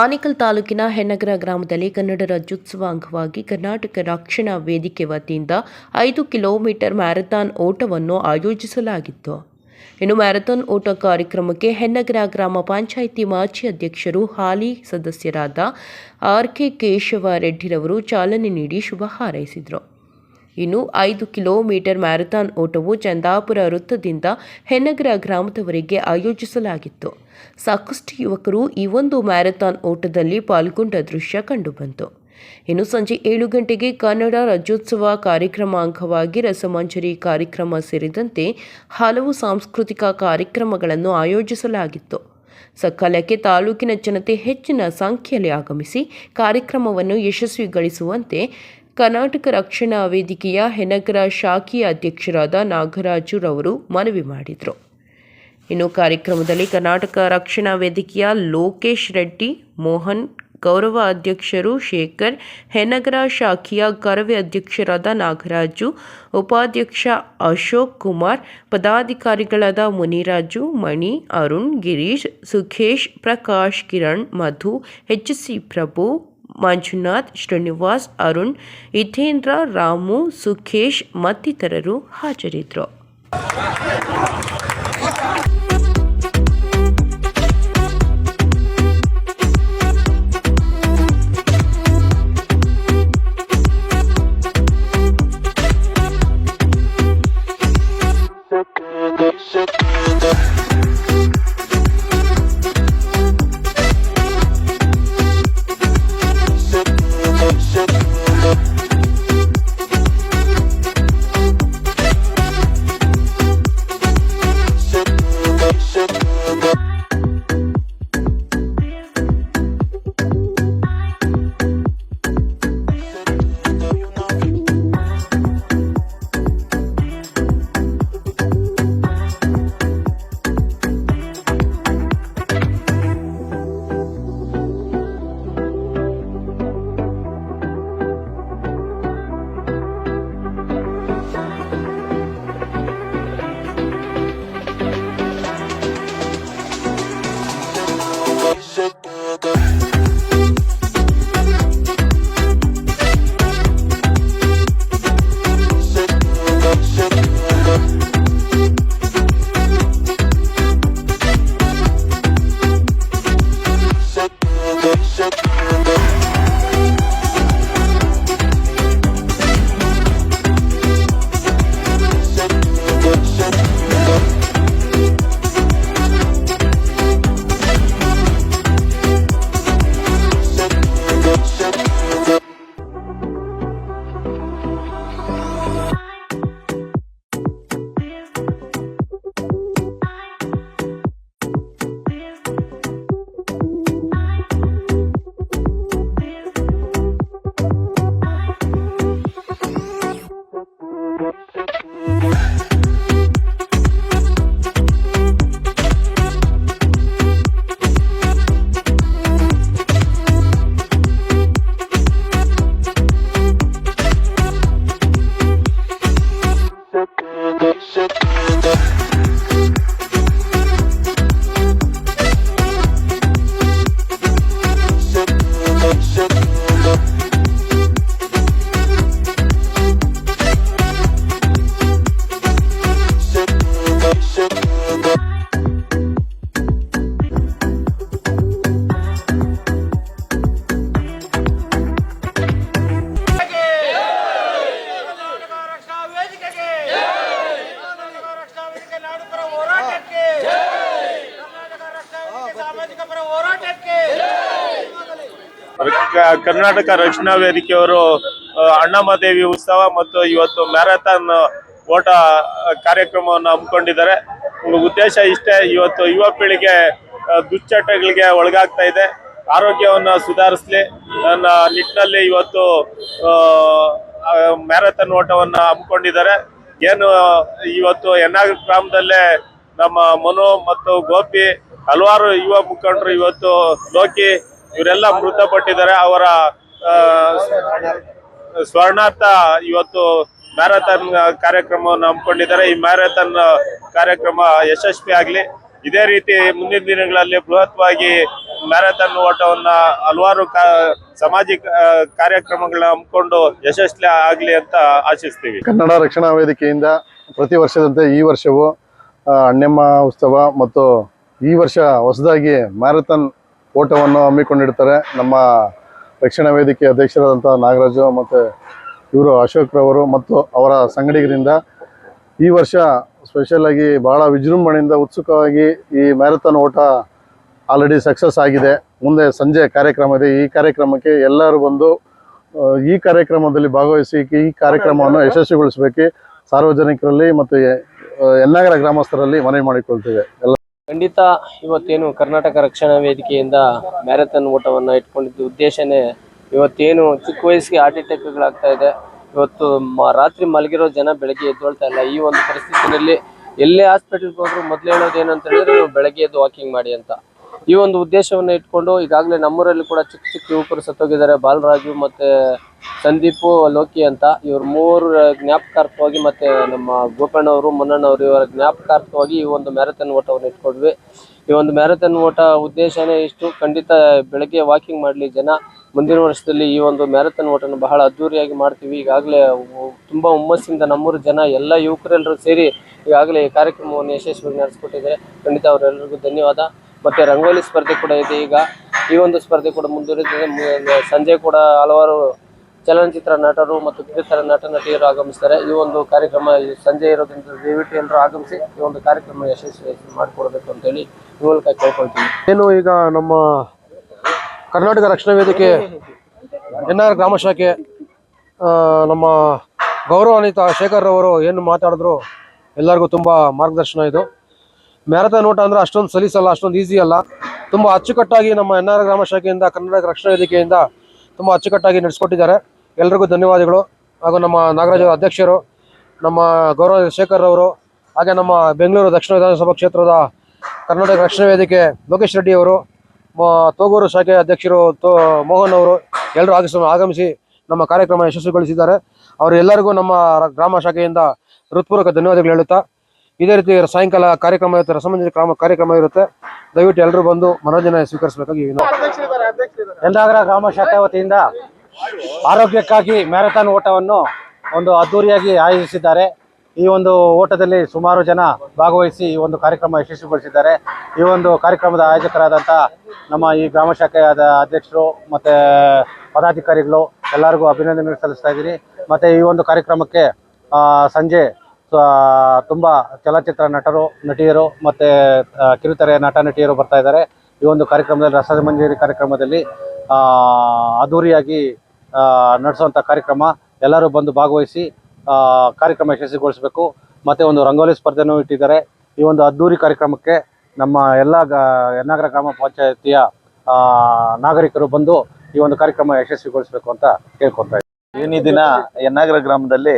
ಆನೇಕಲ್ ತಾಲೂಕಿನ ಹೆನ್ನಗರ ಗ್ರಾಮದಲ್ಲಿ ಕನ್ನಡ ರಾಜ್ಯೋತ್ಸವ ಅಂಗವಾಗಿ ಕರ್ನಾಟಕ ರಕ್ಷಣಾ ವೇದಿಕೆ ವತಿಯಿಂದ ಐದು ಕಿಲೋಮೀಟರ್ ಮ್ಯಾರಥಾನ್ ಓಟವನ್ನು ಆಯೋಜಿಸಲಾಗಿತ್ತು. ಇನ್ನು ಮ್ಯಾರಥಾನ್ ಓಟ ಕಾರ್ಯಕ್ರಮಕ್ಕೆ ಹೆನ್ನಗರ ಗ್ರಾಮ ಪಂಚಾಯಿತಿ ಮಾಜಿ ಅಧ್ಯಕ್ಷರು ಹಾಲಿ ಸದಸ್ಯರಾದ ಆರ್ ಕೆ ಕೇಶವ ರೆಡ್ಡಿರವರು ಚಾಲನೆ ನೀಡಿ ಶುಭ ಹಾರೈಸಿದರು. ಇನ್ನು ಐದು ಕಿಲೋಮೀಟರ್ ಮ್ಯಾರಥಾನ್ ಓಟವು ಚಂದಾಪುರ ವೃತ್ತದಿಂದ ಹೆನ್ನಗರ ಗ್ರಾಮದವರೆಗೆ ಆಯೋಜಿಸಲಾಗಿತ್ತು. ಸಾಕಷ್ಟು ಯುವಕರು ಈ ಒಂದು ಮ್ಯಾರಥಾನ್ ಓಟದಲ್ಲಿ ಪಾಲ್ಗೊಂಡ ದೃಶ್ಯ ಕಂಡುಬಂತು. ಇನ್ನು ಸಂಜೆ ಏಳು ಗಂಟೆಗೆ ಕನ್ನಡ ರಾಜ್ಯೋತ್ಸವ ಕಾರ್ಯಕ್ರಮ ಅಂಗವಾಗಿ ರಸಮಂಜರಿ ಕಾರ್ಯಕ್ರಮ ಸೇರಿದಂತೆ ಹಲವು ಸಾಂಸ್ಕೃತಿಕ ಕಾರ್ಯಕ್ರಮಗಳನ್ನು ಆಯೋಜಿಸಲಾಗಿತ್ತು. ಸಕಾಲಕ್ಕೆ ತಾಲೂಕಿನ ಜನತೆ ಹೆಚ್ಚಿನ ಸಂಖ್ಯೆಯಲ್ಲಿ ಆಗಮಿಸಿ ಕಾರ್ಯಕ್ರಮವನ್ನು ಯಶಸ್ವಿಗೊಳಿಸುವಂತೆ ಕರ್ನಾಟಕ ರಕ್ಷಣಾ ವೇದಿಕೆಯ ಹೆನಗರ ಶಾಖೆಯ ಅಧ್ಯಕ್ಷರಾದ ನಾಗರಾಜು ರವರು ಮನವಿ ಮಾಡಿದರು. ಇನ್ನು ಕಾರ್ಯಕ್ರಮದಲ್ಲಿ ಕರ್ನಾಟಕ ರಕ್ಷಣಾ ವೇದಿಕೆಯ ಲೋಕೇಶ್ ರೆಡ್ಡಿ, ಮೋಹನ್ ಗೌರವ ಅಧ್ಯಕ್ಷರು ಶೇಖರ್, ಹೆನಗರ ಶಾಖೆಯ ಕರವೇ ಅಧ್ಯಕ್ಷರಾದ ನಾಗರಾಜು, ಉಪಾಧ್ಯಕ್ಷ ಅಶೋಕ್ ಕುಮಾರ್, ಪದಾಧಿಕಾರಿಗಳಾದ ಮುನಿರಾಜು, ಮಣಿ, ಅರುಣ್, ಗಿರೀಶ್, ಸುಖೇಶ್, ಪ್ರಕಾಶ್, ಕಿರಣ್, ಮಧು, ಎಚ್ ಸಿ ಪ್ರಭು ಮಂಜುನಾಥ್ ಶ್ರೀನಿವಾಸ್ ಅರುಣ್ ಹಿತೇಂದ್ರ ರಾಮು ಸುಖೇಶ್ ಮತ್ತಿತರರು ಹಾಜರಿದ್ದರು. ಕರ್ನಾಟಕ ರಕ್ಷಣಾ ವೇದಿಕೆಯವರು ಅಣ್ಣಮದೇವಿ ಉತ್ಸವ ಮತ್ತು ಇವತ್ತು ಮ್ಯಾರಥಾನ್ ಓಟ ಕಾರ್ಯಕ್ರಮವನ್ನು ಹಮ್ಮಿಕೊಂಡಿದ್ದಾರೆ. ಉದ್ದೇಶ ಇಷ್ಟೇ, ಇವತ್ತು ಯುವ ಪೀಳಿಗೆ ದುಶ್ಚಟಗಳಿಗೆ ಒಳಗಾಗ್ತಾ ಇದೆ. ಆರೋಗ್ಯವನ್ನು ಸುಧಾರಿಸಲಿ. ನನ್ನ ನಿಟ್ಟಿನಲ್ಲಿ ಇವತ್ತು ಮ್ಯಾರಥಾನ್ ಓಟವನ್ನು ಹಮ್ಮಿಕೊಂಡಿದ್ದಾರೆ. ಏನು ಇವತ್ತು ಎನ್ನಾಗ ಗ್ರಾಮದಲ್ಲೇ ನಮ್ಮ ಮನು ಮತ್ತು ಗೋಪಿ, ಹಲವಾರು ಯುವ ಮುಖಂಡರು ಇವತ್ತು ಲೋಕಿ ಇವರೆಲ್ಲ ಮೃತಪಟ್ಟಿದ್ದಾರೆ. ಅವರ ಸ್ವರ್ಣಾರ್ಥ ಇವತ್ತು ಮ್ಯಾರಥಾನ್ ಕಾರ್ಯಕ್ರಮವನ್ನು ಹಮ್ಮಿಕೊಂಡಿದ್ದಾರೆ. ಈ ಮ್ಯಾರಥಾನ್ ಕಾರ್ಯಕ್ರಮ ಯಶಸ್ವಿ ಆಗಲಿ. ಇದೇ ರೀತಿ ಮುಂದಿನ ದಿನಗಳಲ್ಲಿ ಬೃಹತ್ವಾಗಿ ಮ್ಯಾರಥಾನ್ ಓಟವನ್ನ ಹಲವಾರು ಸಾಮಾಜಿಕ ಕಾರ್ಯಕ್ರಮಗಳನ್ನ ಹಮ್ಮಿಕೊಂಡು ಯಶಸ್ವಿ ಆಗಲಿ ಅಂತ ಆಶಿಸ್ತೀವಿ. ಕನ್ನಡ ರಕ್ಷಣಾ ವೇದಿಕೆಯಿಂದ ಪ್ರತಿ ವರ್ಷದಂತೆ ಈ ವರ್ಷವೂ ಅಣ್ಣಮ್ಮ ಉತ್ಸವ ಮತ್ತು ಈ ವರ್ಷ ಹೊಸದಾಗಿ ಮ್ಯಾರಥಾನ್ ಓಟವನ್ನು ಹಮ್ಮಿಕೊಂಡಿರ್ತಾರೆ. ನಮ್ಮ ರಕ್ಷಣಾ ವೇದಿಕೆ ಅಧ್ಯಕ್ಷರಾದಂಥ ನಾಗರಾಜು ಮತ್ತು ಇವರು ಅಶೋಕ್ ರವರು ಮತ್ತು ಅವರ ಸಂಗಡಿಗರಿಂದ ಈ ವರ್ಷ ಸ್ಪೆಷಲ್ ಆಗಿ ಬಹಳ ವಿಜೃಂಭಣೆಯಿಂದ ಉತ್ಸುಕವಾಗಿ ಈ ಮ್ಯಾರಥಾನ್ ಓಟ ಆಲ್ರೆಡಿ ಸಕ್ಸಸ್ ಆಗಿದೆ. ಮುಂದೆ ಸಂಜೆ ಕಾರ್ಯಕ್ರಮ ಇದೆ. ಈ ಕಾರ್ಯಕ್ರಮಕ್ಕೆ ಎಲ್ಲರೂ ಬಂದು ಈ ಕಾರ್ಯಕ್ರಮದಲ್ಲಿ ಭಾಗವಹಿಸಿ, ಈ ಕಾರ್ಯಕ್ರಮವನ್ನು ಯಶಸ್ವಿಗೊಳಿಸಬೇಕು. ಸಾರ್ವಜನಿಕರಲ್ಲಿ ಮತ್ತು ಎನ್ನಾಗರ ಗ್ರಾಮಸ್ಥರಲ್ಲಿ ಮನವಿ ಮಾಡಿಕೊಳ್ತೇವೆ. ಎಲ್ಲ ಖಂಡಿತ ಇವತ್ತೇನು ಕರ್ನಾಟಕ ರಕ್ಷಣಾ ವೇದಿಕೆಯಿಂದ ಮ್ಯಾರಥಾನ್ ಓಟವನ್ನು ಇಟ್ಕೊಂಡಿದ್ದು ಉದ್ದೇಶನೇ ಇವತ್ತೇನು ಚಿಕ್ಕ ವಯಸ್ಸಿಗೆ ಹಾರ್ಟ್ ಅಟ್ಯಾಕ್ಗಳಾಗ್ತಾ ಇದೆ. ಇವತ್ತು ರಾತ್ರಿ ಮಲಗಿರೋ ಜನ ಬೆಳಗ್ಗೆ ಎದ್ದೊಳ್ತಾ ಇಲ್ಲ. ಈ ಒಂದು ಪರಿಸ್ಥಿತಿಯಲ್ಲಿ ಎಲ್ಲೇ ಹಾಸ್ಪಿಟಲ್ಗೆ ಹೋದ್ರು ಮೊದಲು ಹೇಳೋದು ಏನಂತ ಹೇಳಿದ್ರೆ ನೀವು ಬೆಳಗ್ಗೆ ಎದ್ದು ವಾಕಿಂಗ್ ಮಾಡಿ ಅಂತ. ಈ ಒಂದು ಉದ್ದೇಶವನ್ನು ಇಟ್ಕೊಂಡು ಈಗಾಗಲೇ ನಮ್ಮೂರಲ್ಲಿ ಕೂಡ ಚಿಕ್ಕ ಚಿಕ್ಕ ಯುವಕರು ಸತ್ತೋಗಿದ್ದಾರೆ. ಬಾಲರಾಜು ಮತ್ತೆ ಸಂದೀಪು, ಲೋಕಿ ಅಂತ ಇವ್ರ ಮೂರು ಜ್ಞಾಪಕಾರ್ಥವಾಗಿ ಮತ್ತೆ ನಮ್ಮ ಗೋಪಣ್ಣವರು ಮುನ್ನಣ್ಣವರು ಇವರ ಜ್ಞಾಪಕಾರ್ಥವಾಗಿ ಈ ಒಂದು ಮ್ಯಾರಥಾನ್ ಓಟವನ್ನು ಇಟ್ಕೊಂಡ್ವಿ. ಈ ಒಂದು ಮ್ಯಾರಥಾನ್ ಓಟ ಉದ್ದೇಶನೇ ಇಷ್ಟು. ಖಂಡಿತ ಬೆಳಗ್ಗೆ ವಾಕಿಂಗ್ ಮಾಡಲಿ ಜನ. ಮುಂದಿನ ವರ್ಷದಲ್ಲಿ ಈ ಒಂದು ಮ್ಯಾರಥಾನ್ ಓಟನ ಬಹಳ ಅದ್ದೂರಿಯಾಗಿ ಮಾಡ್ತೀವಿ. ಈಗಾಗಲೇ ತುಂಬ ಹುಮ್ಮಸ್ಸಿಂದ ನಮ್ಮೂರು ಜನ, ಎಲ್ಲ ಯುವಕರೆಲ್ಲರೂ ಸೇರಿ ಈಗಾಗಲೇ ಈ ಕಾರ್ಯಕ್ರಮವನ್ನು ಯಶಸ್ವಿಯಾಗಿ ನಡೆಸ್ಕೊಟ್ಟಿದ್ದಾರೆ. ಖಂಡಿತ ಅವರೆಲ್ಲರಿಗೂ ಧನ್ಯವಾದ. ಮತ್ತೆ ರಂಗೋಲಿ ಸ್ಪರ್ಧೆ ಕೂಡ ಇದೆ ಈಗ. ಈ ಒಂದು ಸ್ಪರ್ಧೆ ಕೂಡ ಮುಂದುವರಿದಿದೆ. ಸಂಜೆ ಕೂಡ ಹಲವಾರು ಚಲನಚಿತ್ರ ನಟರು ಮತ್ತು ಕಿರುತೆರ ನಟ ನಟಿಯರು ಆಗಮಿಸ್ತಾರೆ ಈ ಒಂದು ಕಾರ್ಯಕ್ರಮ ಸಂಜೆ ಇರೋದ್ರಿಂದ ದಯವಿಟ್ಟು ಎಲ್ಲರೂ ಆಗಮಿಸಿ ಈ ಒಂದು ಕಾರ್ಯಕ್ರಮ ಯಶಸ್ವಿ ಮಾಡಿಕೊಡ್ಬೇಕು ಅಂತೇಳಿ ಈ ಮೂಲಕ ಕೇಳ್ಕೊಳ್ತೀನಿ. ಏನು ಈಗ ನಮ್ಮ ಕರ್ನಾಟಕ ರಕ್ಷಣಾ ವೇದಿಕೆ ಎನ್ ಆರ್ ಗ್ರಾಮ ಶಾಖೆ ನಮ್ಮ ಗೌರವಾನ್ವಿತ ಶೇಖರ್ ಅವರು ಏನು ಮಾತಾಡಿದ್ರು ಎಲ್ಲರಿಗೂ ತುಂಬ ಮಾರ್ಗದರ್ಶನ ಇದು. ಮ್ಯಾರಥಾನ್ ಓಟ ಅಂದರೆ ಅಷ್ಟೊಂದು ಸಲೀಸಲ್ಲ, ಅಷ್ಟೊಂದು ಈಸಿ ಅಲ್ಲ. ತುಂಬ ಅಚ್ಚುಕಟ್ಟಾಗಿ ನಮ್ಮ ಎನ್ ಆರ್ ಗ್ರಾಮ ಶಾಖೆಯಿಂದ, ಕರ್ನಾಟಕ ರಕ್ಷಣಾ ವೇದಿಕೆಯಿಂದ ತುಂಬ ಅಚ್ಚುಕಟ್ಟಾಗಿ ನಡೆಸ್ಕೊಟ್ಟಿದ್ದಾರೆ. ಎಲ್ರಿಗೂ ಧನ್ಯವಾದಗಳು. ಹಾಗೂ ನಮ್ಮ ನಾಗರಾಜ ಅಧ್ಯಕ್ಷರು, ನಮ್ಮ ಗೌರವ ಶೇಖರ್ ಅವರು, ಹಾಗೆ ನಮ್ಮ ಬೆಂಗಳೂರು ದಕ್ಷಿಣ ವಿಧಾನಸಭಾ ಕ್ಷೇತ್ರದ ಕರ್ನಾಟಕ ರಕ್ಷಣಾ ವೇದಿಕೆ ಲೋಕೇಶ್ ರೆಡ್ಡಿ ಅವರು ತೋಗೂರು ಶಾಖೆ ಅಧ್ಯಕ್ಷರು ತೋ, ಮೋಹನ್ ಅವರು ಎಲ್ಲರೂ ಆಗಮಿಸಿ ಆಗಮಿಸಿ ನಮ್ಮ ಕಾರ್ಯಕ್ರಮ ಯಶಸ್ವಿಗೊಳಿಸಿದ್ದಾರೆ. ಅವರೆಲ್ಲರಿಗೂ ನಮ್ಮ ಗ್ರಾಮ ಶಾಖೆಯಿಂದ ಹೃತ್ಪೂರ್ವಕ ಧನ್ಯವಾದಗಳು ಹೇಳುತ್ತಾ, ಇದೇ ರೀತಿ ಸಾಯಂಕಾಲ ಕಾರ್ಯಕ್ರಮ ಇರುತ್ತೆ, ರಸಮಂಜರಿ ಕ್ರಮ ಕಾರ್ಯಕ್ರಮ ಇರುತ್ತೆ. ದಯವಿಟ್ಟು ಎಲ್ಲರೂ ಬಂದು ಮನೋರಂಜನೆ ಸ್ವೀಕರಿಸಬೇಕಾಗಿ ಯಲ್ಲಾಗರ ಗ್ರಾಮ ಶಾಖೆ ವತಿಯಿಂದ ಆರೋಗ್ಯಕ್ಕಾಗಿ ಮ್ಯಾರಥಾನ್ ಓಟವನ್ನು ಒಂದು ಅದ್ದೂರಿಯಾಗಿ ಆಯೋಜಿಸಿದ್ದಾರೆ. ಈ ಒಂದು ಓಟದಲ್ಲಿ ಸುಮಾರು ಜನ ಭಾಗವಹಿಸಿ ಈ ಒಂದು ಕಾರ್ಯಕ್ರಮ ಯಶಸ್ವಿಗೊಳಿಸಿದ್ದಾರೆ. ಈ ಒಂದು ಕಾರ್ಯಕ್ರಮದ ಆಯೋಜಕರಾದಂಥ ನಮ್ಮ ಈ ಗ್ರಾಮ ಶಾಖೆಯಾದ ಅಧ್ಯಕ್ಷರು ಮತ್ತು ಪದಾಧಿಕಾರಿಗಳು ಎಲ್ಲರಿಗೂ ಅಭಿನಂದನೆ ಸಲ್ಲಿಸ್ತಾ ಇದ್ದೀನಿ. ಮತ್ತು ಈ ಒಂದು ಕಾರ್ಯಕ್ರಮಕ್ಕೆ ಸಂಜೆ ತುಂಬ ಚಲನಚಿತ್ರ ನಟರು, ನಟಿಯರು ಮತ್ತು ಕಿರುತೆರೆ ನಟ ನಟಿಯರು ಬರ್ತಾ ಇದ್ದಾರೆ. ಈ ಒಂದು ಕಾರ್ಯಕ್ರಮದಲ್ಲಿ ರಸದ ಮಂಜರಿ ಕಾರ್ಯಕ್ರಮದಲ್ಲಿ ಅದ್ದೂರಿಯಾಗಿ ನಡೆಸುವಂಥ ಕಾರ್ಯಕ್ರಮ ಎಲ್ಲರೂ ಬಂದು ಭಾಗವಹಿಸಿ ಕಾರ್ಯಕ್ರಮ ಯಶಸ್ವಿಗೊಳಿಸಬೇಕು. ಮತ್ತು ಒಂದು ರಂಗೋಲಿ ಸ್ಪರ್ಧೆನೂ ಇಟ್ಟಿದ್ದಾರೆ. ಈ ಒಂದು ಅದ್ದೂರಿ ಕಾರ್ಯಕ್ರಮಕ್ಕೆ ನಮ್ಮ ಎಲ್ಲ ಯನ್ನಾಗರ ಗ್ರಾಮ ಪಂಚಾಯತಿಯ ನಾಗರಿಕರು ಬಂದು ಈ ಒಂದು ಕಾರ್ಯಕ್ರಮ ಯಶಸ್ವಿಗೊಳಿಸಬೇಕು ಅಂತ ಕೇಳ್ಕೊತಾ ಇದ್ದೀನಿ. ಈ ದಿನ ಯನ್ನಾಗರ ಗ್ರಾಮದಲ್ಲಿ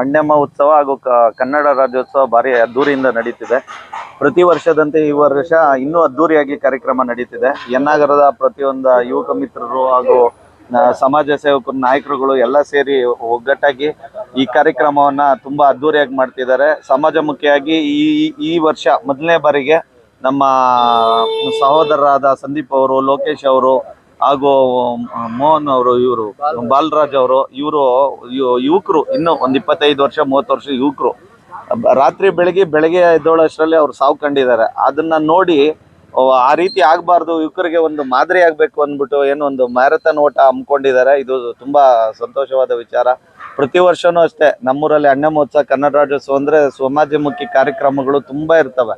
ಅಣ್ಣಮ್ಮ ಉತ್ಸವ ಹಾಗೂ ಕನ್ನಡ ರಾಜ್ಯೋತ್ಸವ ಭಾರಿ ಅದ್ದೂರಿಯಿಂದ ನಡೀತಿದೆ. ಪ್ರತಿ ವರ್ಷದಂತೆ ಈ ವರ್ಷ ಇನ್ನೂ ಅದ್ದೂರಿಯಾಗಿ ಕಾರ್ಯಕ್ರಮ ನಡೀತಿದೆ. ಯನ್ನಾಗರದ ಪ್ರತಿಯೊಂದು ಯುವಕ ಮಿತ್ರರು ಹಾಗೂ ಸಮಾಜ ಸೇವಕರು, ನಾಯಕರುಗಳು ಎಲ್ಲ ಸೇರಿ ಒಗ್ಗಟ್ಟಾಗಿ ಈ ಕಾರ್ಯಕ್ರಮವನ್ನ ತುಂಬಾ ಅದ್ದೂರಿಯಾಗಿ ಮಾಡ್ತಿದ್ದಾರೆ. ಸಮಾಜಮುಖಿಯಾಗಿ ಈ ಈ ವರ್ಷ ಮೊದಲನೇ ಬಾರಿಗೆ ನಮ್ಮ ಸಹೋದರರಾದ ಸಂದೀಪ್ ಅವರು, ಲೋಕೇಶ್ ಅವರು ಹಾಗೂ ಮೋಹನ್ ಅವರು ಇವರು ಬಾಲರಾಜ್. ಅವರು ಇವರು ಯುವಕರು ಇನ್ನು ಒಂದು ಇಪ್ಪತ್ತೈದು ವರ್ಷ ಮೂವತ್ತು ವರ್ಷ ಯುವಕರು. ರಾತ್ರಿ ಬೆಳಗ್ಗೆ ಬೆಳಗ್ಗೆ ಎದ್ದೋಳಷ್ಟರಲ್ಲಿ ಅವ್ರು ಸಾವು ಕಂಡಿದ್ದಾರೆ ಅದನ್ನ ನೋಡಿ ಆ ರೀತಿ ಆಗಬಾರ್ದು ಯುವಕರಿಗೆ ಒಂದು ಮಾದರಿ ಆಗ್ಬೇಕು ಅಂದ್ಬಿಟ್ಟು ಏನೋ ಒಂದು ಮ್ಯಾರಥಾನ್ ಓಟ ಹಮ್ಮಿಕೊಂಡಿದ್ದಾರೆ. ಇದು ತುಂಬಾ ಸಂತೋಷವಾದ ವಿಚಾರ. ಪ್ರತಿ ವರ್ಷನೂ ಅಷ್ಟೇ ನಮ್ಮೂರಲ್ಲಿ ಅಣ್ಣ ಮಹೋತ್ಸವ ಕನ್ನಡ ರಾಜ್ಯೋತ್ಸವ ಅಂದ್ರೆ ಸಮಾಜಮುಖಿ ಕಾರ್ಯಕ್ರಮಗಳು ತುಂಬಾ ಇರ್ತವೆ.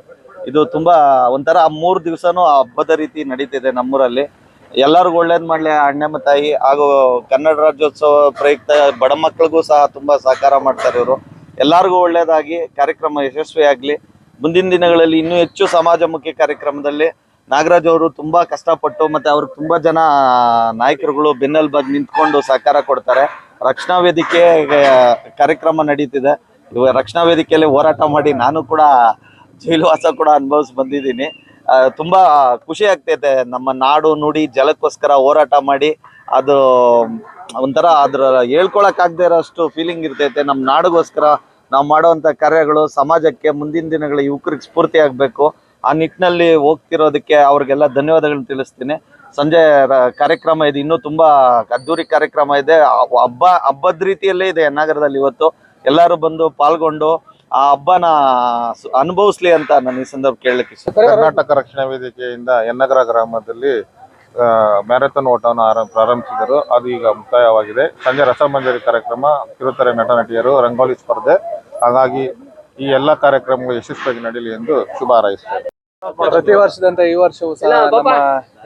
ಇದು ತುಂಬಾ ಒಂಥರ ಆ ಮೂರು ದಿವಸನೂ ಹಬ್ಬದ ರೀತಿ ನಡೀತಿದೆ ನಮ್ಮೂರಲ್ಲಿ. ಎಲ್ಲರಿಗೂ ಒಳ್ಳೇದು ಮಾಡ್ಲಿ ಅಣ್ಣಮ್ಮ ತಾಯಿ. ಹಾಗೂ ಕನ್ನಡ ರಾಜ್ಯೋತ್ಸವ ಪ್ರಯುಕ್ತ ಬಡ ಮಕ್ಕಳಿಗೂ ಸಹ ತುಂಬಾ ಸಹಕಾರ ಮಾಡ್ತಾರೆ ಇವರು. ಎಲ್ಲರಿಗೂ ಒಳ್ಳೇದಾಗಿ, ಕಾರ್ಯಕ್ರಮ ಯಶಸ್ವಿ ಆಗ್ಲಿ ಮುಂದಿನ ದಿನಗಳಲ್ಲಿ ಇನ್ನೂ ಹೆಚ್ಚು ಸಮಾಜಮುಖಿ ಕಾರ್ಯಕ್ರಮದಲ್ಲಿ ನಾಗರಾಜ್ ಅವರು ತುಂಬಾ ಕಷ್ಟಪಟ್ಟು ಮತ್ತೆ ಅವ್ರಿಗೆ ತುಂಬಾ ಜನ ನಾಯಕರುಗಳು ಬೆನ್ನೆಲುಬಾಗಿ ನಿಂತ್ಕೊಂಡು ಸಹಕಾರ ಕೊಡ್ತಾರೆ. ರಕ್ಷಣಾ ವೇದಿಕೆ ಕಾರ್ಯಕ್ರಮ ನಡೀತಿದೆ. ಇವಾಗ ರಕ್ಷಣಾ ವೇದಿಕೆಯಲ್ಲಿ ಹೋರಾಟ ಮಾಡಿ ನಾನು ಕೂಡ ಜೈಲುವಾಸ ಕೂಡ ಅನುಭವಿಸಿ ಬಂದಿದ್ದೀನಿ. ತುಂಬಾ ಖುಷಿ ಆಗ್ತೈತೆ. ನಮ್ಮ ನಾಡು ನುಡಿ ಜಲಕ್ಕೋಸ್ಕರ ಹೋರಾಟ ಮಾಡಿ ಅದು ಒಂಥರ ಅದ್ರ ಹೇಳ್ಕೊಳಕ್ ಆಗದೆ ಇರೋಷ್ಟು ಫೀಲಿಂಗ್ ಇರ್ತೈತೆ. ನಮ್ಮ ನಾಡಿಗೋಸ್ಕರ ನಾವು ಮಾಡುವಂತ ಕಾರ್ಯಗಳು ಸಮಾಜಕ್ಕೆ ಮುಂದಿನ ದಿನಗಳ ಯುವಕರಿಗೆ ಸ್ಫೂರ್ತಿ ಆಗ್ಬೇಕು. ಆ ನಿಟ್ಟಿನಲ್ಲಿ ಹೋಗ್ತಿರೋದಕ್ಕೆ ಅವ್ರಿಗೆಲ್ಲ ಧನ್ಯವಾದಗಳನ್ನ ತಿಳಿಸ್ತೀನಿ. ಸಂಜೆ ಕಾರ್ಯಕ್ರಮ ಇದೆ. ಇನ್ನೂ ತುಂಬಾ ಅದ್ದೂರಿ ಕಾರ್ಯಕ್ರಮ ಇದೆ. ಹಬ್ಬ, ಹಬ್ಬದ ರೀತಿಯಲ್ಲೇ ಇದೆ ನಗರದಲ್ಲಿ ಇವತ್ತು. ಎಲ್ಲರೂ ಬಂದು ಪಾಲ್ಗೊಂಡು ಆ ಹಬ್ಬನ ಅನುಭವಿಸ್ಲಿ ಅಂತ ನಾನು ಈ ಸಂದರ್ಭ ಕೇಳಲಿಕ್ಕೆ ಇಷ್ಟ. ಕರ್ನಾಟಕ ರಕ್ಷಣಾ ವೇದಿಕೆಯಿಂದ ಎನ್ನಗರ ಗ್ರಾಮದಲ್ಲಿ ಆ, ಮ್ಯಾರಥಾನ್ ಓಟವನ್ನು ಆರ- ಪ್ರಾರಂಭಿಸಿದರು. ಅದು ಈಗ ಮುಕ್ತಾಯವಾಗಿದೆ. ಸಂಜೆ ರಸಮಂಜರಿ ಕಾರ್ಯಕ್ರಮ ಕಿರುತೆರೆ ನಟ ನಟಿಯರು ರಂಗೋಲಿ ಸ್ಪರ್ಧೆ ಹಾಗಾಗಿ ಈ ಎಲ್ಲ ಕಾರ್ಯಕ್ರಮಗಳು ಯಶಸ್ವಿಯಾಗಿ ನಡೆಯಲಿ ಎಂದು ಶುಭ ಹಾರೈಸುತ್ತೇನೆ ಪ್ರತಿ ವರ್ಷದಂತೆ ಈ ವರ್ಷವೂ ಸಹ ನಮ್ಮ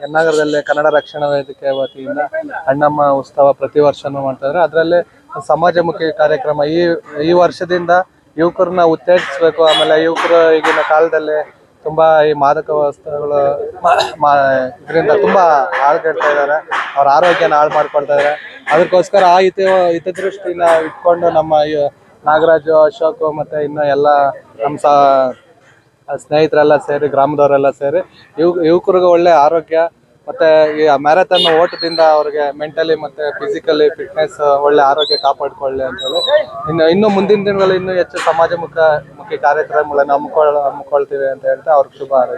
ಎನ್ನಗರದಲ್ಲೇ ಕನ್ನಡ ರಕ್ಷಣಾ ವೇದಿಕೆ ವತಿಯಿಂದ ಅಣ್ಣಮ್ಮ ಉತ್ಸವ ಪ್ರತಿ ವರ್ಷನೂ ಮಾಡ್ತಾ ಇದ್ದಾರೆ. ಅದರಲ್ಲಿ ಸಮಾಜಮುಖಿ ಕಾರ್ಯಕ್ರಮ ಈ ಈ ವರ್ಷದಿಂದ ಯುವಕರನ್ನ ಉತ್ತೇಜಿಸಬೇಕು. ಆಮೇಲೆ ಯುವಕರು ಈಗಿನ ಕಾಲದಲ್ಲಿ ತುಂಬಾ ಈ ಮಾದಕ ವಸ್ತುಗಳು ಇದರಿಂದ ತುಂಬಾ ಹಾಳ್ಗೆಡ್ತಾ ಇದ್ದಾರೆ. ಅವ್ರ ಆರೋಗ್ಯನ ಹಾಳು ಮಾಡ್ಕೊಳ್ತಾ ಇದ್ದಾರೆ. ಅದಕ್ಕೋಸ್ಕರ ಆ ಹಿತ, ಹಿತದೃಷ್ಟಿನ ಇಟ್ಕೊಂಡು ನಮ್ಮ ನಾಗರಾಜು, ಅಶೋಕ್ ಮತ್ತೆ ಇನ್ನು ಎಲ್ಲ ನಮ್ಮ ಸಹ ಸ್ನೇಹಿತರೆಲ್ಲ ಸೇರಿ, ಗ್ರಾಮದವರೆಲ್ಲ ಸೇರಿ, ಯುವ, ಯುವಕರಿಗೆ ಒಳ್ಳೆ ಆರೋಗ್ಯ ಮತ್ತೆ ಈ ಮ್ಯಾರಥಾನ್ ಓಟದಿಂದ ಅವ್ರಿಗೆ ಮೆಂಟಲಿ ಮತ್ತೆ ಫಿಸಿಕಲಿ ಫಿಟ್ನೆಸ್ ಒಳ್ಳೆ ಆರೋಗ್ಯ ಕಾಪಾಡಿಕೊಳ್ಳಿ ಅಂತ ಹೇಳಿ ಇನ್ನು ಇನ್ನು ಮುಂದಿನ ದಿನಗಳಲ್ಲಿ ಇನ್ನೂ ಹೆಚ್ಚು ಸಮಾಜಮುಖ ಮುಖಿ ಕಾರ್ಯಕ್ರಮಗಳನ್ನು ಹಮ್ಮಿಕೊಳ್ಳ, ಹಮ್ಮಿಕೊಳ್ತೀವಿ ಅಂತ ಹೇಳ್ತಾ ಅವ್ರಿಗೆ ಶುಭ ಹಾರೈಸ್ತೀನಿ.